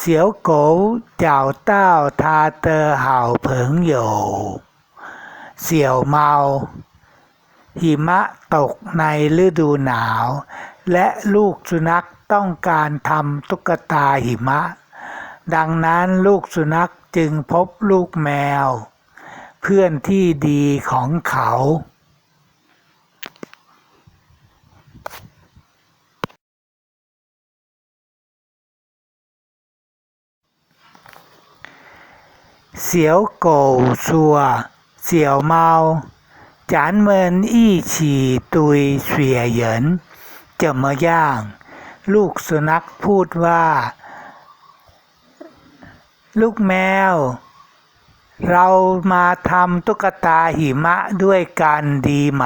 小狗找到ว的好朋友小猫หิมะตกในฤดูหนาว และลูกสุนัขต้องการทำตุ๊กตาหิมะ ดังนั้นลูกสุนัขจึงพบลูกแมว เพื่อนที่ดีของเขา 小狗说：“小猫，咱们一起堆雪人怎么样？”ลูกสุนัขพูดว่า ลูกแมว เรามาทำตุ๊กตาหิมะด้วยกันดีไหม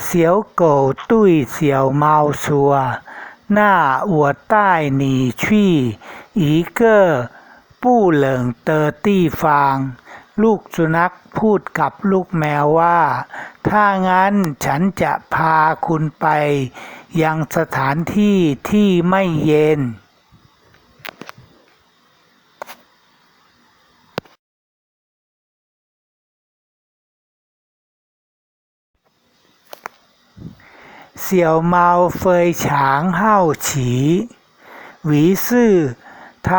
小狗对小猫说：“那我带你去一个不冷的地方。”ลูกสุนัขพูดกับลูกแมวว่า ถ้างั้นฉันจะพาคุณไป ยังสถานที่ที่ไม่เย็น เสี่ยวเมาเฟยฉางเห่าฉีหวีซื่อท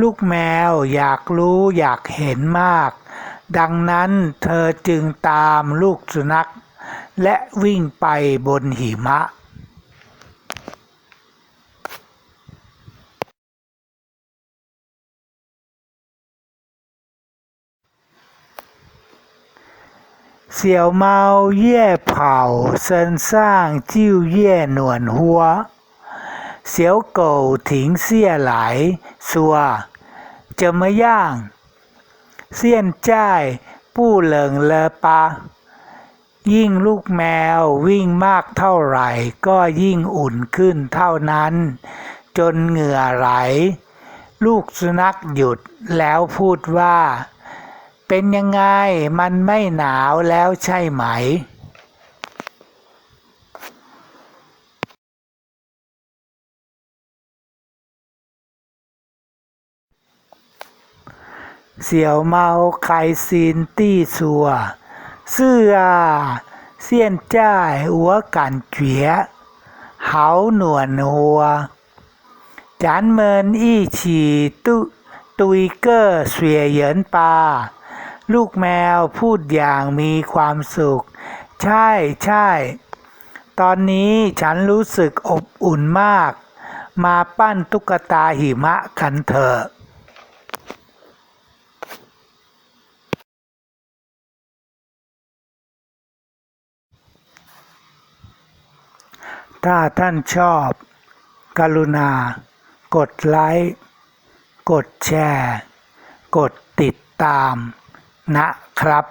ลูกแมวอยากรู้อยากเห็นมาก ดังนั้นเธอจึงตามลูกสุนัข และวิ่งไปบนหิมะ 小猫越跑身上就越暖和。小狗停下来说：“怎么样？现在不冷了吧？”ยิ่งลูกแมววิ่งมากเท่าไหร่ ก็ยิ่งอุ่นขึ้นเท่านั้น จนเหงื่อไหล ลูกสุนัขหยุดแล้วพูดว่า เป็นยังไงมันไม่หนาวแล้วใช่ไหมเสี่ยวเมาไคซีนตี้สัวซื่อาเซียนจ้ายหัวกันเจียเหาหนวนหัว จานเมินอี้ฉีตุตุยเกอร์เสวียเยินปา ลูกแมวพูดอย่างมีความสุข ใช่ใช่ ตอนนี้ฉันรู้สึกอบอุ่นมาก มาปั้นตุ๊กตาหิมะกันเถอะถ้าท่านชอบ กรุณา กดไลค์ กดแชร์ กดติดตาม นะครับ